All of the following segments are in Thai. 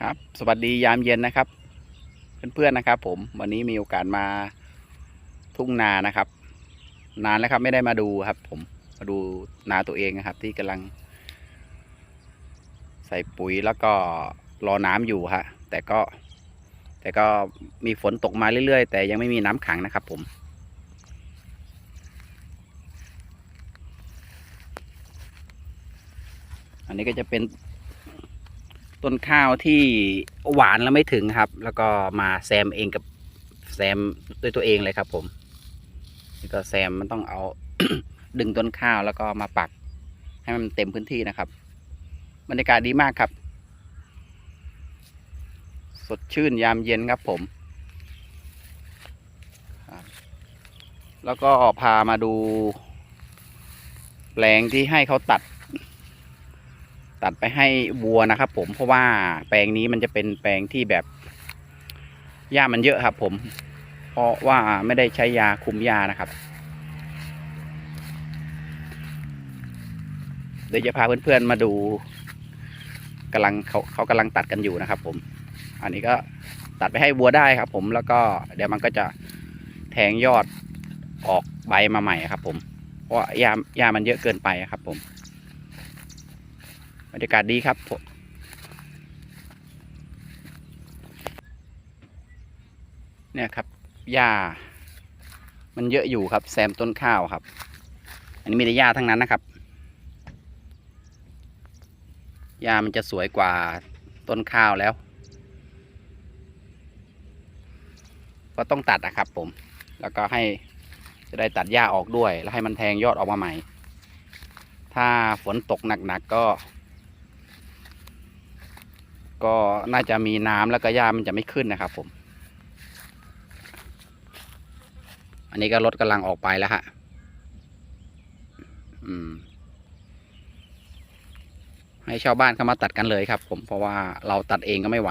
ครับ สวัสดียามเย็นนะครับ เพื่อนๆนะครับ ผมวันนี้มีโอกาสมาทุ่งนานะครับ นานแล้วครับไม่ได้มาดูครับ ผมมาดูนาตัวเองนะครับ ที่กำลัง ใส่ปุ๋ยแล้วก็รอน้ำอยู่ฮะแต่ก็ แต่ก็มีฝนตกมาเรื่อยๆ แต่ยังไม่มีน้ำขังนะครับ ผมอันนี้ก็จะเป็น ต้นข้าวที่หวานแล้วไม่ถึงครับ แล้วก็มาแซมเองกับแซมด้วยตัวเองเลยครับ ผมนี่ก็แซมมันต้องเอา ดึงต้นข้าวแล้วก็มาปัก ให้มันเต็มพื้นที่นะครับ บรรยากาศดีมากครับ สดชื่นยามเย็นครับผมแล้วก็พามาดูแปลงที่ให้เขาตัด ตัดไปให้วัวนะครับ ผมเพราะว่าแปลงนี้มันจะเป็นแปลงที่แบบหญ้ามันเยอะครับ ผม เพราะว่าไม่ได้ใช้ยาคุมหญ้านะครับ เดี๋ยวจะพาเพื่อนๆมาดูกำลังเขาเขากำลังตัดกันอยู่นะครับ ผม อันนี้ก็ตัดไปให้วัวได้ครับ ผมแล้วก็เดี๋ยวมันก็จะแทงยอดออกใบมาใหม่ครับ ผมเพราะว่าหญ้าหญ้ามันเยอะเกินไปครับ ผม รรยากาศดีครับผมเนี่ยครับหญ้ามันเยอะอยู่ครับ แซมต้นข้าวครับ อันนี้มีแต่หญ้าทั้งนั้นนะครับหญ้ามันจะสวยกว่าต้นข้าวแล้ว ก็ต้องตัดนะครับผม แล้วก็ให้จะได้ตัดหญ้าออกด้วย แล้วให้มันแทงยอดออกมาใหม่ ถ้าฝนตกหนักๆกก็ ก็น่าจะมีน้ำแล้วก็หญ้ามันจะไม่ขึ้นนะครับ ผม อันนี้ก็รถกำลังออกไปแล้วฮะอืม ให้ชาวบ้านเข้ามาตัดกันเลยครับ ผมเพราะว่าเราตัดเองก็ไม่ไหว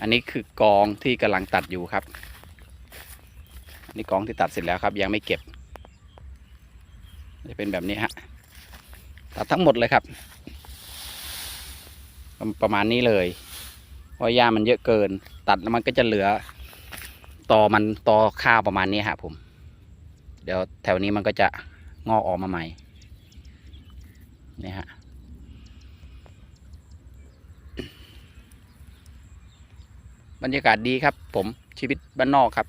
อันนี้คือกองที่กำลังตัดอยู่ครับอันนี้กองที่ตัดเสร็จแล้วครับ ยังไม่เก็บจะเป็นแบบนี้ฮะ ตัดทั้งหมดเลยครับ ประมาณนี้เลยเพราะหญ้ามันเยอะเกิน ตัดแล้วมันก็จะเหลือตอมันต่อข้าวประมาณนี้ฮะผม เดี๋ยวแถวนี้มันก็จะงอกออกมาใหม่นี่ฮะบรรยากาศดีครับ ผมชีวิตบ้านนอกครับ